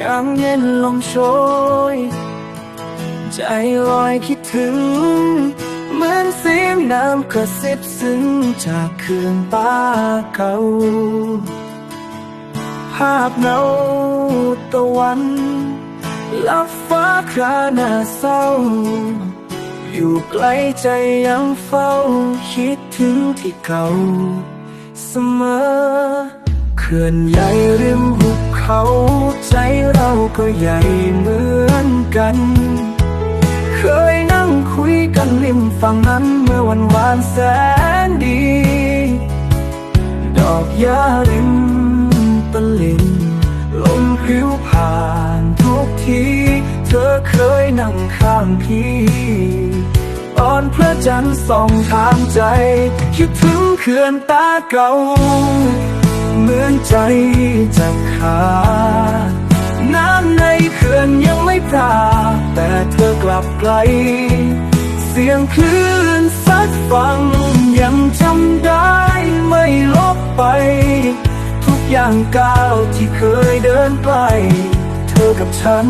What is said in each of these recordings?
ยามเย็นลมโชย ใจลอยคิดถึง เหมือนเสียงน้ำกระซิบซึ้งจากคืนตาเก่าภาพเงาตะวันลับฟ้าคราหน้าเศร้า อยู่ไกล้ใจยังเฝ้า คิดถึงที่เก่าเสมอเขื่อนใหญ่ริมหุบ เขาใจเราก็ใหญ่เหมือนกัน เคยนั่งคุยกันริมฝั่งนั้นเมื่อวันวานแสนดี ดอกหญ้าริมตะลิ่งลมผิวผ่านทุกที เธอเคยนั่งข้างพี่ตอนพระจันทร์ส่องทางใจ คิดถึงเขื่อนตาเก่า เหมือนใจจะขาดน้ำในเขื่อนยังไม่พราแต่เธอกลับไกล เสียงคลื่นซัดฟังยังจำได้ไม่ลบไป ทุกอย่างก้าวที่เคยเดินไป เธอกับฉัน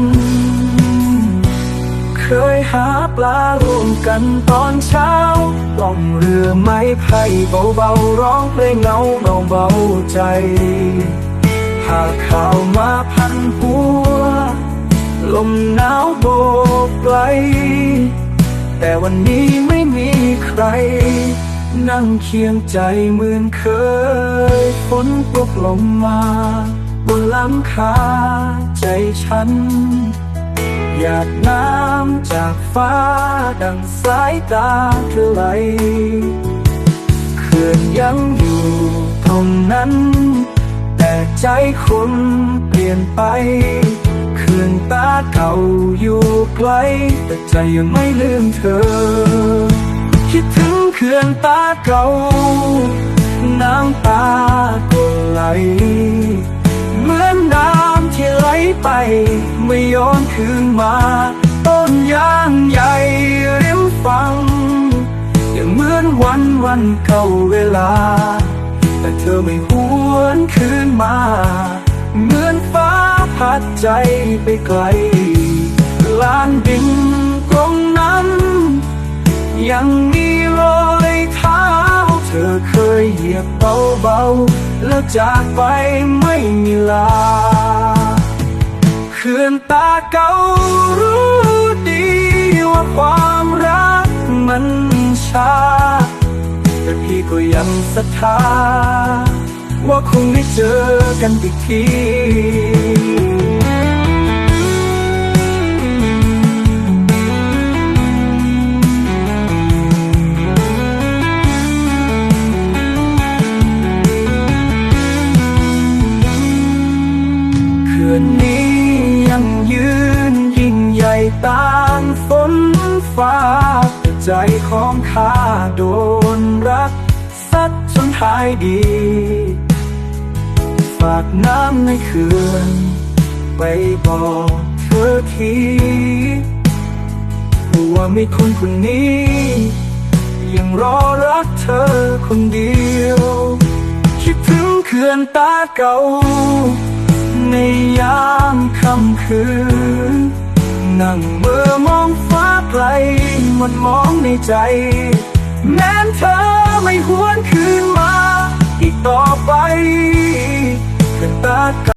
เคยหาปลารวมกันตอนเช้า ล่องเรือไม้ไผ่เบาๆร้องเพลงเงาเบาๆใจ หากข่าวมาพันหัว ลมหนาวโบกไกล แต่วันนี้ไม่มีใคร นั่งเคียงใจเหมือนเคยฝนตกลงมา บนหลังคาใจฉันหยาดน้ำจากฟ้าดังสายตาเธอไหล นั้น แต่ใจคนเปลี่ยนไปเขื่อนตาเก่าอยู่ไกล แต่ใจยังไม่ลืมเธอ คิดถึงเขื่อนตาเก่า น้ำตาก็ไหล เหมือนน้ำที่ไหลไป ไม่ย้อนคืนมา ต้นยางใหญ่ริมฟังยังเหมือนวันวันเก่าเวลา แต่เธอไม่หวนคืนมา เหมือนฟ้าพัดใจไปไกลลานดินตรงนั้น ยังมีรอยเท้า เธอเคยเหยียบเบาๆ แล้วจากไปไม่มีลาเขื่อนตาเก่ารู้ดีว่าความรักมันช้า พี่ก็ยังศรัทธา ว่าคงได้เจอกันอีกทีเขื่อนนี้ยังยืนยิ่งใหญ่ตามฝนฟ้า ใจของข้าโดนรักสัดจนหายดี ฝากน้ำในเขื่อนไปบอกเธอทีว่ามีคนคนนี้ ยังรอรักเธอคนเดียว คิดถึงเขื่อนตาเก่า ในยามค่ำคืน นั่งเมื่อมองฟ้าไกลมันมองในใจ แม้นเธอไม่หวนคืนมา อีกต่อไปเขื่อนตาเก่า